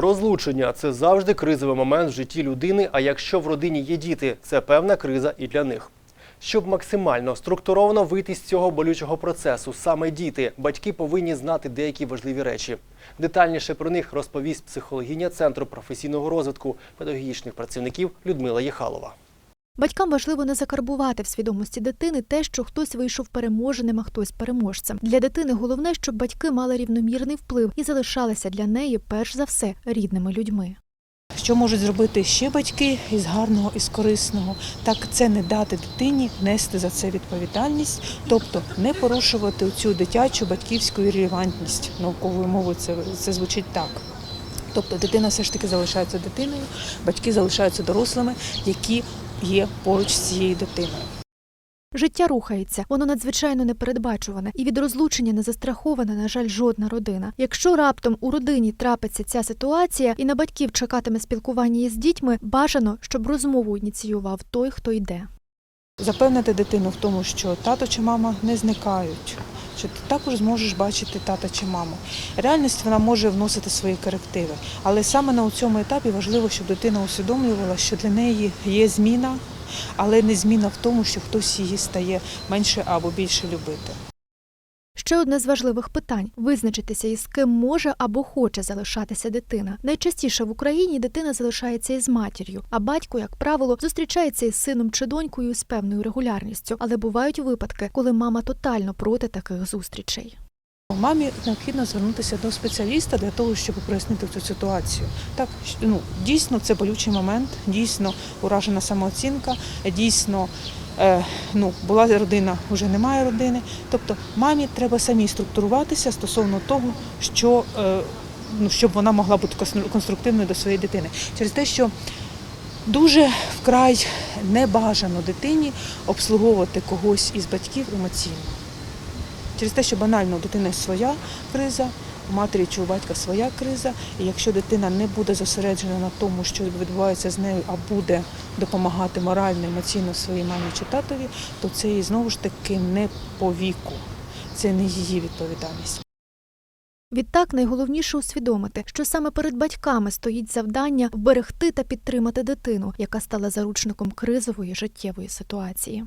Розлучення це завжди кризовий момент в житті людини. А якщо в родині є діти, це певна криза і для них. Щоб максимально структуровано вийти з цього болючого процесу, саме діти, батьки повинні знати деякі важливі речі. Детальніше про них розповість психологиня Центру професійного розвитку педагогічних працівників Людмила Єхалова. Батькам важливо не закарбувати в свідомості дитини те, що хтось вийшов переможеним, а хтось переможцем. Для дитини головне, щоб батьки мали рівномірний вплив і залишалися для неї перш за все рідними людьми. Що можуть зробити ще батьки із гарного і з корисного, так це не дати дитині нести за це відповідальність, тобто не порушувати цю дитячу батьківську релевантність. Науковою мовою це, це звучить так. Тобто дитина все ж таки залишається дитиною, батьки залишаються дорослими, які є поруч з цією дитиною. Життя рухається, воно надзвичайно непередбачуване, і від розлучення не застрахована, на жаль, жодна родина. Якщо раптом у родині трапиться ця ситуація і на батьків чекатиме спілкування із дітьми, бажано, щоб розмову ініціював той, хто йде. Запевнити дитину в тому, що тато чи мама не зникають, що ти також зможеш бачити тата чи маму. Реальність вона може вносити свої корективи, але саме на цьому етапі важливо, щоб дитина усвідомлювала, що для неї є зміна, але не зміна в тому, що хтось її стає менше або більше любити. Ще одне з важливих питань визначитися, із ким може або хоче залишатися дитина. Найчастіше в Україні дитина залишається із матір'ю, а батько, як правило, зустрічається із сином чи донькою з певною регулярністю. Але бувають випадки, коли мама тотально проти таких зустрічей. Мамі необхідно звернутися до спеціаліста для того, щоб прояснити цю ситуацію. Так, ну дійсно це болючий момент, дійсно уражена самооцінка, дійсно. Е, Ну, була родина, вже немає родини. Тобто мамі треба самій структуруватися стосовно того, що е, ну, щоб вона могла бути конструктивною до своєї дитини. Через те, що дуже вкрай небажано дитині обслуговувати когось із батьків емоційно. Через те, що банально у дитини своя криза, матері чи у батька своя криза, і якщо дитина не буде зосереджена на тому, що відбувається з нею, а буде допомагати морально, емоційно своїй мамі чи татові, то це і знову ж таки не по віку, це не її відповідальність. Відтак найголовніше усвідомити, що саме перед батьками стоїть завдання вберегти та підтримати дитину, яка стала заручником кризової життєвої ситуації.